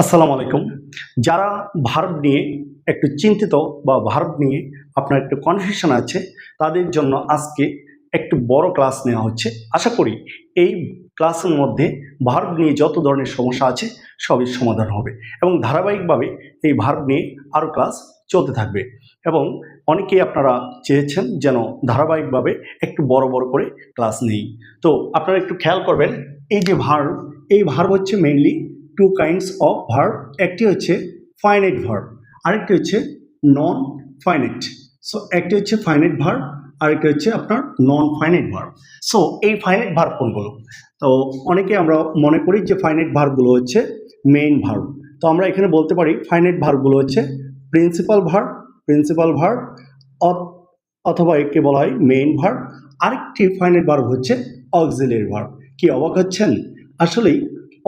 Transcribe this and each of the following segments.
আসসালামু আলাইকুম। যারা ভারত নিয়ে একটু চিন্তিত বা ভারত নিয়ে আপনার একটু কনফিউশন আছে, তাদের জন্য আজকে একটু বড় ক্লাস নেওয়া হচ্ছে। আশা করি এই ক্লাসের মধ্যে ভারত নিয়ে যত ধরনের সমস্যা আছে, সবই সমাধান হবে এবং ধারাবাহিকভাবে এই ভারত নিয়ে আরও ক্লাস চলতে থাকবে এবং অনেকেই আপনারা চেয়েছেন যেন ধারাবাহিকভাবে একটু বড় বড় করে ক্লাস নেই। তো আপনারা একটু খেয়াল করবেন, এই যে ভার্ব, এই ভার্ব হচ্ছে mainly two kinds of verb একটি হচ্ছে ফাইনাইট ভার্ব আরেকটি হচ্ছে নন ফাইনাইট সো একটি হচ্ছে ফাইনাইট ভার্ব আরেকটি হচ্ছে আপনার নন ফাইনাইট ভার্ব সো এই ফাইনাইট ভার্ব কোনগুলো? তো অনেকে আমরা মনে করি যে ফাইনাইট ভার্বগুলো হচ্ছে মেইন ভার্ব তো আমরা এখানে বলতে পারি ফাইনাইট ভার্বগুলো হচ্ছে প্রিন্সিপাল ভার্ব প্রিন্সিপাল ভার্ব অথবা একে বলা হয় মেইন ভার্ব আরেকটি ফাইনাইট ভার্ব হচ্ছে অক্সিলারি ভার্ব কি অবাক হচ্ছেন? আসলেই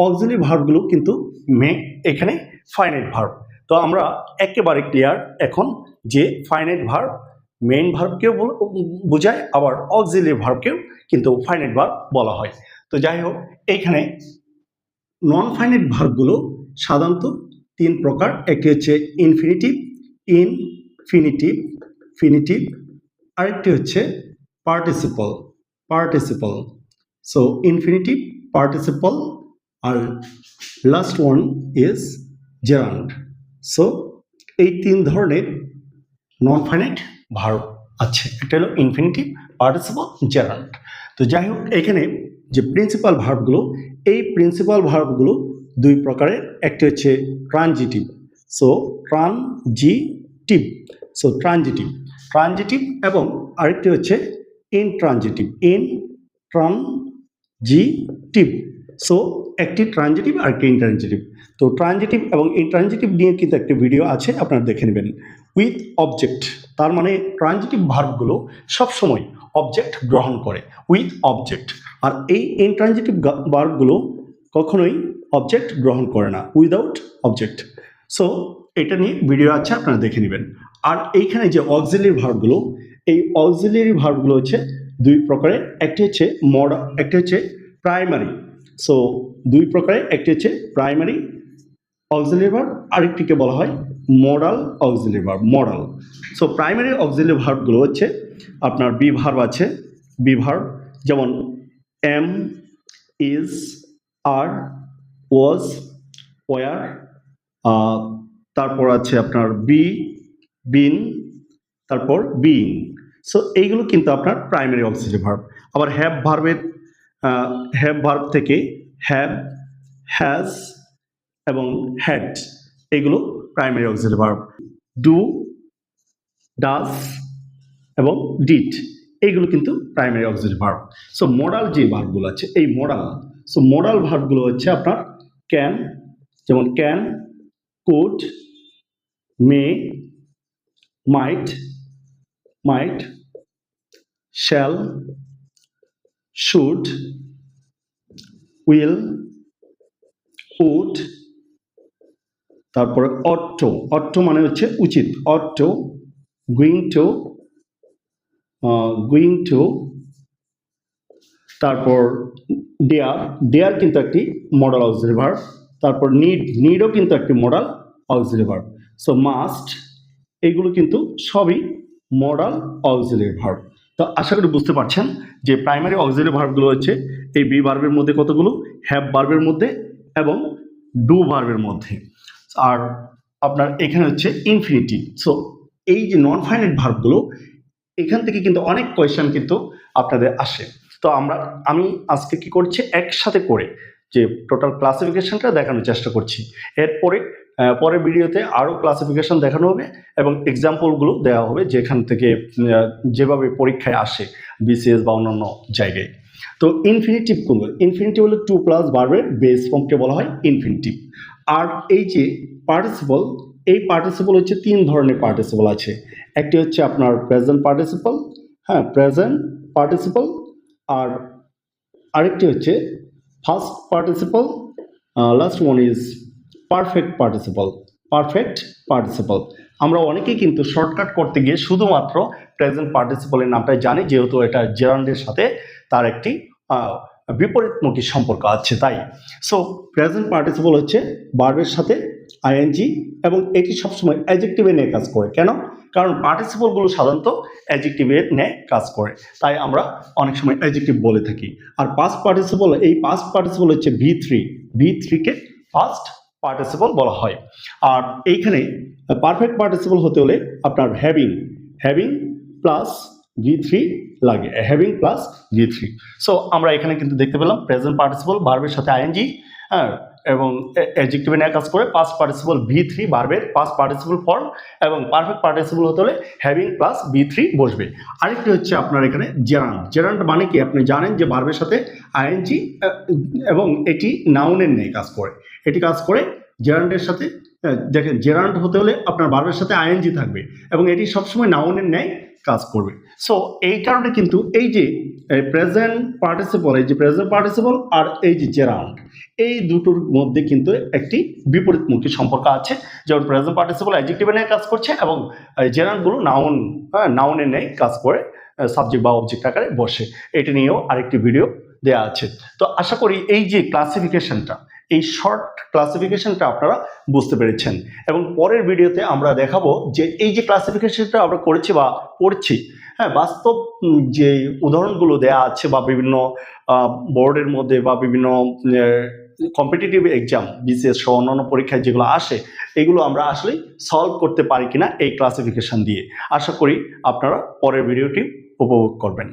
অক্সিলারি ভার্বগুলো কিন্তু মে এখানে ফাইনাইট ভার্ব তো আমরা একেবারে ক্লিয়ার এখন যে ফাইনাইট ভার্ব মেইন ভার্বকেও বোঝায়, আবার অক্সিলারি ভার্বকেও কিন্তু ফাইনাইট ভার্ব বলা হয়। তো যাই হোক এইখানে নন ফাইনাইট ভার্বগুলো সাধারণত তিন প্রকার, একটি হচ্ছে ইনফিনিটিভ ইনফিনিটিভ ফিনিটিভ আরেকটি হচ্ছে participle participle so infinitive participle R last one is gerund so এই তিন ধরনের নন ফাইনাইট ভার্ব আছে। একটা হলো ইনফিনিটিভ পার্টিসিপল জেরান্ড তো যাই হোক, এখানে যে প্রিন্সিপাল ভার্বগুলো এই প্রিন্সিপাল ভার্বগুলো দুই প্রকারের। একটি হচ্ছে transitive so transitive so transitive transitive এবং আরেকটি হচ্ছে ইনট্রানজিটিভ ইন ট্রানজিটিভ সো একটি ট্রানজিটিভ আর একটি ইনট্রানজিটিভ তো ট্রানজিটিভ এবং ইনট্রানজিটিভ নিয়ে কিন্তু একটি ভিডিও আছে, আপনারা দেখে নেবেন। উইথ অবজেক্ট তার মানে ট্রানজিটিভ ভার্বগুলো সবসময় অবজেক্ট গ্রহণ করে। উইথ অবজেক্ট আর এই ইনট্রানজিটিভ ভার্বগুলো কখনোই অবজেক্ট গ্রহণ করে না। উইদাউট অবজেক্ট সো এটা নিয়ে ভিডিও আছে, আপনারা দেখে নেবেন। আর এইখানে যে অক্সিলারি ভার্বগুলো এই অক্সিলারি ভার্বগুলো হচ্ছে দুই প্রকারের। একটি হচ্ছে মডা, একটি হচ্ছে প্রাইমারি সো দুই প্রকারে, একটি হচ্ছে প্রাইমারি অক্সিলারি ভার্ব আরেকটিকে বলা হয় modal auxiliary verb modal so primary auxiliary ভার্বগুলো হচ্ছে আপনার বি ভার্ব আছে বি ভার্ব যেমন am is are was were তারপর আছে আপনার বি বিন তারপর বিইং সো এইগুলো কিন্তু আপনার প্রাইমারি অক্সিলারি ভার্ব আবার হ্যাভ ভার্বের হ্যাভ ভার্ব থেকে হ্যাভ হ্যাজ এবং হ্যাড এগুলো primary auxiliary verb do does এবং ডিট এইগুলো কিন্তু primary auxiliary verb so modal যে ভার্বগুলো আছে, এই মডাল সো মডাল ভার্বগুলো হচ্ছে আপনার ক্যান যেমন can could may might might shall should will would তারপরে অট্ট অট্ট মানে হচ্ছে উচিত ought going to going to তারপর ডেয়ার ডেয়ার কিন্তু একটি মডাল অক্সিলারি ভার্ব তারপর নিড নিডও কিন্তু একটি modal auxiliary verb so must এগুলো কিন্তু সবই মডাল অক্সিলারি ভার্ব তো আশা করি বুঝতে পারছেন যে প্রাইমারি অক্সিলারি ভার্বগুলো হচ্ছে এই বি ভার্বের মধ্যে কতগুলো? হ্যাভ ভার্বের মধ্যে এবং ডু ভার্বের মধ্যে। আর আপনার এখানে হচ্ছে ইনফিনিটি সো এই যে নন ফাইনাইট ভার্বগুলো এখান থেকে কিন্তু অনেক কোয়েশ্চেন কিন্তু আপনাদের আসে। তো আমরা, আমি আজকে কি করছি? একসাথে করে যে টোটাল ক্লাসিফিকেশনটা দেখানোর চেষ্টা করছি। এরপরে পরের ভিডিওতে আরও ক্লাসিফিকেশন দেখানো হবে এবং এক্সাম্পলগুলো দেওয়া হবে যেখান থেকে যেভাবে পরীক্ষায় আসে বিসিএস বা অন্যান্য জায়গায়। তো ইনফিনিটিভ কোনগুলো? ইনফিনিটিভ হলো টু প্লাস ভার্বের বেস ফর্মকে বলা হয় ইনফিনিটিভ আর এই যে পার্টিসিপল এই পার্টিসিপল হচ্ছে তিন ধরনের পার্টিসিপল আছে। একটি হচ্ছে আপনার প্রেজেন্ট পার্টিসিপল হ্যাঁ প্রেজেন্ট পার্টিসিপল আর আরেকটি হচ্ছে first participle last one is perfect participle perfect participle আমরা অনেকেই কিন্তু শর্টকাট করতে গিয়ে শুধুমাত্র প্রেজেন্ট পার্টিসিপলের নামটাই জানি, যেহেতু এটা জেরান্ডের সাথে তার একটি বিপরীতমুখী সম্পর্ক আছে, তাই। সো প্রেজেন্ট পার্টিসিপল হচ্ছে বার্বের সাথে আইএনজি এবং এটি সবসময় অ্যাজেক্টিভে নিয়ে কাজ করে। কেন? কারণ পার্টিসিপলগুলো সাধারণত অ্যাজেক্টিভে নিয়ে কাজ করে। তাই আমরা অনেক সময় অ্যাজেক্টিভ বলে থাকি। আর পাস্ট পার্টিসিপল এই পাস্ট পার্টিসিপল হচ্ছে ভি থ্রি ভি থ্রিকে ফার্স্ট পার্টিসিপল বলা হয়। আর এইখানে পারফেক্ট পার্টিসিপল হতে হলে আপনার having having plus V three লাগে having plus V three so আমরা এখানে কিন্তু দেখতে পেলাম প্রেজেন্ট পার্টিসিপল ভার্বের সাথে আইএনজি হ্যাঁ এবং অ্যাডজেক্টিভে নিয়ে কাজ করে পাস্ট পার্টিসিপল ভি থ্রি ভার্বের পাস্ট পার্টিসিপল ফর্ম এবং পারফেক্ট পার্টিসিপল হতে হলে হ্যাভিং প্লাস ভি থ্রি বসবে। আরেকটি হচ্ছে আপনার এখানে জেরান্ড জেরান্ড মানে কি? আপনি জানেন যে ভার্বের সাথে আইএনজি এবং এটি নাউনের নিয়ে কাজ করে। এটি কাজ করে। জেরান্ডের সাথে দেখেন জেরান্ড হতে হলে আপনার ভার্বের সাথে আইএনজি থাকবে এবং এটি সবসময় নাউনের ন্যায় কাজ করবে। সো এই কারণে কিন্তু এই যে প্রেজেন্ট পার্টিসিপল এই যে প্রেজেন্ট পার্টিসিপল আর এই যে জেরান্ড এই দুটোর মধ্যে কিন্তু একটি বিপরীতমুখী সম্পর্ক আছে। যেমন প্রেজেন্ট পার্টিসিপল অ্যাডজেক্টিভে নিয়ে কাজ করছে এবং জেরান্ডগুলো নাউন হ্যাঁ নাউনের ন্যায় কাজ করে সাবজেক্ট বা অবজেক্ট আকারে বসে। এটি নিয়েও আরেকটি ভিডিও দেওয়া আছে। তো আশা করি এই যে ক্লাসিফিকেশনটা এই শর্ট ক্লাসিফিকেশনটা আপনারা বুঝতে পেরেছেন। এবং পরের ভিডিওতে আমরা দেখাবো যে এই যে ক্লাসিফিকেশনটা আমরা করেছি বা পড়ছি হ্যাঁ বাস্তব যে উদাহরণগুলো দেয়া আছে বা বিভিন্ন বোর্ডের মধ্যে বা বিভিন্ন কম্পিটিটিভ এক্সাম বিসিএস সহ অন্যান্য পরীক্ষায় যেগুলো আসে, এগুলো আমরা আসলে সলভ করতে পারি কিনা এই ক্লাসিফিকেশন দিয়ে। আশা করি আপনারা পরের ভিডিওটি উপভোগ করবেন।